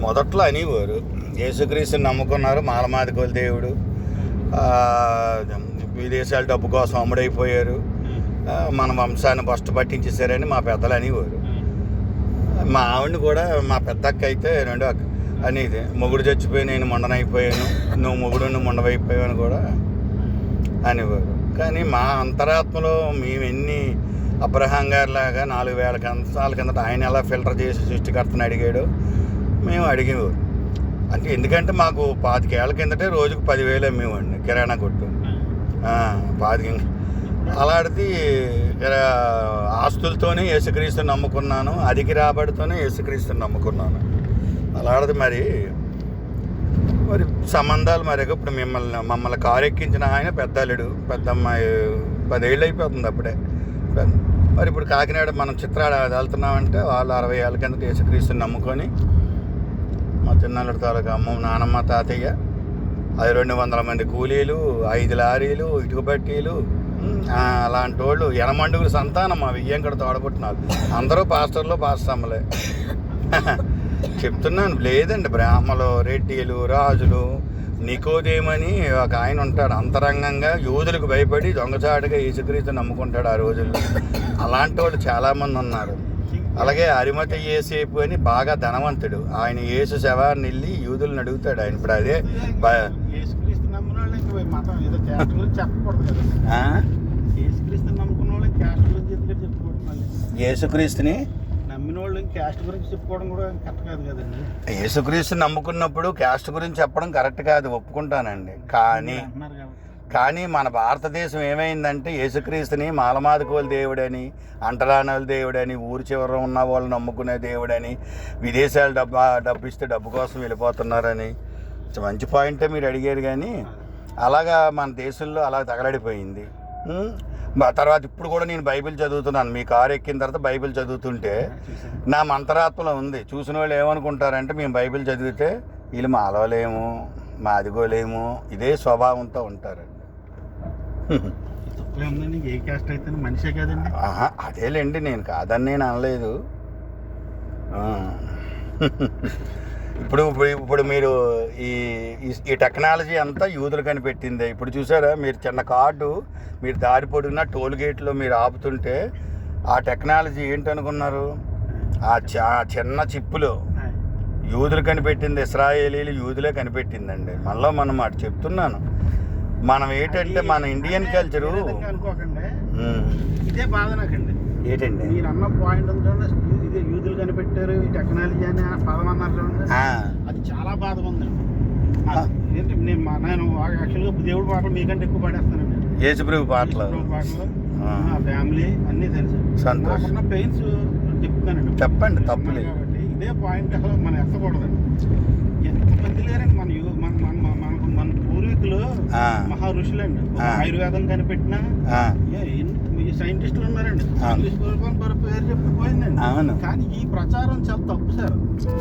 మొదట్లో అనేవారు. యేసుక్రీస్తుని నమ్ముకున్నారు. మాలమాదికోలు దేవుడు. విదేశాల డబ్బు కోసం అమ్ముడైపోయారు. మన వంశాన్ని బస్టు పట్టించేశారని మా పెద్దలు అనేవారు. మా ఆవిడని కూడా మా పెద్దక్క అయితే రెండో అక్క అనేది. మొగుడు చచ్చిపోయి నేను మొండనైపోయాను. నువ్వు మొగుడు నువ్వు మొండవైపోయావు అని కూడా అనేవారు. కానీ మా అంతరాత్మలో మేము ఎన్ని అబ్రహాం గారిలాగా నాలుగు వేల సంవత్సరాల కిందట ఆయన ఎలా ఫిల్టర్ చేసి సృష్టికర్తను అడిగాడో మేము అడిగేవారు అంటే ఎందుకంటే మాకు పాతికేళ్ళ కిందటే రోజుకు పదివేలు అమ్మేవాడిని కిరాణా కొట్టు. ఆ, పాతిక అలాంటిది ఆస్తులతోనే యేసుక్రీస్తుని నమ్ముకున్నాను అధిక రాబడితోనే యేసుక్రీస్తుని నమ్ముకున్నాను. అలాంటిది మరి మరి సంబంధాలు మరి ఇప్పుడు మిమ్మల్ని మమ్మల్ని కారు ఎక్కించిన ఆయన పెద్దల్లుడు పెద్ద అమ్మాయి పదేళ్ళు అయిపోతుంది అప్పుడే మరి ఇప్పుడు కాకినాడ మనం చిత్రాడ వెళ్తున్నామంటే వాళ్ళు అరవై ఏళ్ళ కిందట యేసుక్రీస్తుని నమ్ముకొని మా చిన్నల్లుడి తాలూకా అమ్మ నానమ్మ తాతయ్య అది రెండు వందల మంది కూలీలు ఐదు లారీలు ఇటుక బట్టీలు అలాంటి వాళ్ళు ఎనమండుగురు సంతానం మా వియ్యంకడ తోడబుట్టినారు. అందరూ పాస్టర్లు పాస్టమ్మలే. చెప్తున్నాను లేదండి బ్రాహ్మలు రెడ్డిలు రాజులు నికోదేమని ఒక ఆయన ఉంటాడు. అంతరంగంగా యూదులకు భయపడి దొంగచాటుగా యేసుక్రీస్తు నమ్ముకుంటాడు ఆ రోజుల్లో. అలాంటి వాళ్ళు చాలామంది ఉన్నారు. అలాగే అరిమత ఏసేపు అని బాగా ధనవంతుడు. ఆయన యేసు శవాన్ని వెళ్ళి యూదులను అడుగుతాడు. ఆయన ఇప్పుడు అదే యేసుక్రీస్తుని? యేసుక్రీస్తు నమ్ముకున్నప్పుడు క్యాస్ట్ గురించి చెప్పడం కరెక్ట్ కాదు. ఒప్పుకుంటానండి. కానీ కానీ మన భారతదేశం ఏమైందంటే యేసుక్రీస్తుని మాలమాదుకోల దేవుడని అంటరానల దేవుడని ఊరి చివర ఉన్న వాళ్ళు నమ్ముకునే దేవుడని విదేశాలు డబ్బు డబ్బు ఇస్తే డబ్బు కోసం వెళ్ళిపోతున్నారని మంచి పాయింటే మీరు అడిగారు కానీ అలాగా మన దేశంలో అలా తగలడిపోయింది. తర్వాత ఇప్పుడు కూడా నేను బైబిల్ చదువుతున్నాను. మీ కారు ఎక్కిన తర్వాత బైబిల్ చదువుతుంటే నా మంతరాత్మలో ఉంది. చూసిన వాళ్ళు ఏమనుకుంటారంటే మేము బైబిల్ చదివితే వీళ్ళు మాలవలేము మాదిగోలేము ఇదే స్వభావంతో ఉంటారు. ఏ క్యాస్ట్ అయితే మనిషే కదండి. ఆహా అదేలేండి నేను కాదని నేను అనలేదు. ఇప్పుడు ఇప్పుడు- మీరు ఈ ఈ- టెక్నాలజీ అంతా యూదులు కనిపెట్టిందే. ఇప్పుడు చూసారా మీరు చిన్న కార్డు మీరు దారి పొడిగిన టోల్ గేట్లో మీరు ఆపుతుంటే ఆ టెక్నాలజీ ఏంటనుకున్నారు? ఆ చిన్న చిప్పులు. యూదులు కనిపెట్టింది ఇస్రాయేలీలు యూదులే కనిపెట్టిందండి. మళ్ళీ మనం అటు చెప్తున్నాను. మనం ఏంటంటే మన ఇండియన్ కల్చరు ఇదే బాధ నాకండి. ఏంటండి? మీరు అన్న పాయింట్ ఇదే యూదులు కనిపెట్టారు ఈ టెక్నాలజీ అని పదం అన్నారు చూడండి అది చాలా బాధగా ఉందండి నేను నేను యాక్చువల్గా దేవుడి పాటలు మీకంటే ఎక్కువ పాడేస్తానండి. యేసుప్రభు పాటలు. పాటలు ఫ్యామిలీ అన్నీ తెలుసు. సంతోషం. పెయిన్స్ చెప్తానండి చెప్పండి, తప్పులేదు. ఇదే పాయింట్ అసలు మనం ఎత్తకూడదండి. ఎంతమంది లేరండి మన యు- మన మన మన- మనకు మన పూర్వీకులు ఆ. మహా ఋషులండి. ఆయుర్వేదం కనిపెట్టిన సైంటిస్టులు ఉన్నారండి. ఇంగ్లీష్ పేరు చెప్పి పోయిందండి. అవును. కానీ ఈ ప్రచారం చాలా తప్పు సార్.